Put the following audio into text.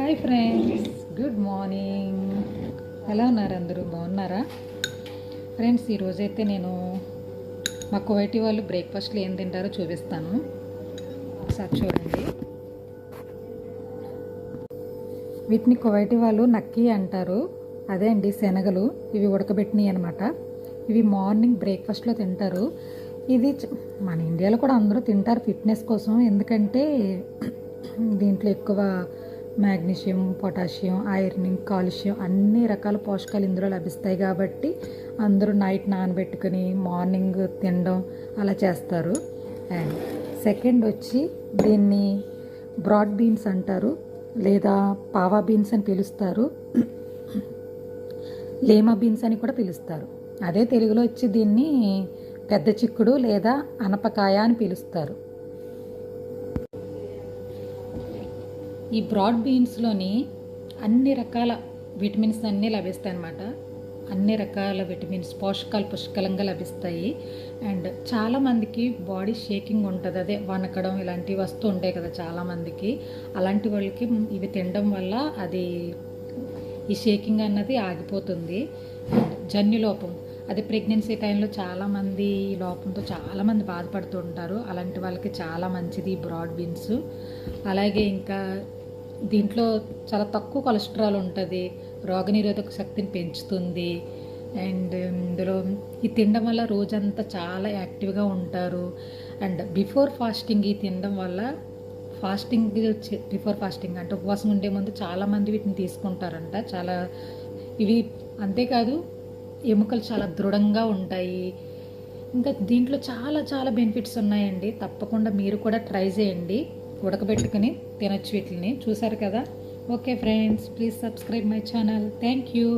Hi friends good morning ఎలా ఉన్నారు అందరూ? బాగున్నారా? ఫ్రెండ్స్ ఈరోజైతే నేను మా కువైటి వాళ్ళు బ్రేక్ఫాస్ట్లో ఏం తింటారో చూపిస్తాను. ఒకసారి చూడండి. వీటిని కువైటి వాళ్ళు నక్కీ అంటారు. అదే అండి శనగలు. ఇవి ఉడకబెట్టినవి అనమాట ఇవి మార్నింగ్ బ్రేక్ఫాస్ట్లో తింటారు. ఇది మన ఇండియాలో కూడా అందరూ తింటారు ఫిట్నెస్ కోసం. ఎందుకంటే దీంట్లో ఎక్కువ మ్యాగ్నీషియం పొటాషియం ఐరన్ కాల్షియం అన్ని రకాల పోషకాలు ఇందులో లభిస్తాయి కాబట్టి అందరూ నైట్ నానబెట్టుకుని మార్నింగ్ తినడం అలా చేస్తారు. అండ్ సెకండ్ వచ్చి దీన్ని బ్రాడ్ బీన్స్ అంటారు లేదా పావా బీన్స్ అని పిలుస్తారు. లేమా బీన్స్ అని కూడా పిలుస్తారు. అదే తెలుగులో వచ్చి దీన్ని పెద్ద చిక్కుడు లేదా అనపకాయ అని పిలుస్తారు. ఈ బ్రాడ్ బీన్స్లోని అన్ని రకాల విటమిన్స్ అన్నీ లభిస్తాయి అన్నమాట. అన్ని రకాల విటమిన్స్ పోషకాలు పుష్కలంగా లభిస్తాయి. అండ్ చాలామందికి బాడీ షేకింగ్ ఉంటుంది. అదే వనకడం ఇలాంటివి వస్తూ ఉంటాయి కదా చాలామందికి అలాంటి వాళ్ళకి ఇవి తినడం వల్ల అది ఈ షేకింగ్ అన్నది ఆగిపోతుంది. జన్యులోపం అది ప్రెగ్నెన్సీ టైంలో చాలామంది ఈ లోపంతో చాలామంది బాధపడుతూ ఉంటారు. అలాంటి వాళ్ళకి చాలా మంచిది ఈ బ్రాడ్ బీన్స్. అలాగే ఇంకా దీంట్లో చాలా తక్కువ కొలెస్ట్రాల్ ఉంటుంది రోగనిరోధక శక్తిని పెంచుతుంది. అండ్ ఇందులో ఈ తినడం వల్ల రోజంతా చాలా యాక్టివ్గా ఉంటారు. అండ్ బిఫోర్ ఫాస్టింగ్ ఈ తినడం వల్ల ఫాస్టింగ్ బిఫోర్ ఫాస్టింగ్ అంటే ఉపవాసం ఉండే ముందు చాలామంది వీటిని తీసుకుంటారంట. చాలా ఇవి అంతేకాదు ఎముకలు చాలా దృఢంగా ఉంటాయి. ఇంకా దీంట్లో చాలా చాలా బెనిఫిట్స్ ఉన్నాయండి. తప్పకుండా మీరు కూడా ట్రై చేయండి. ఉడకబెట్టుకుని తినొచ్చు వీటిని చూసారు కదా? Okay friends please subscribe my channel. Thank you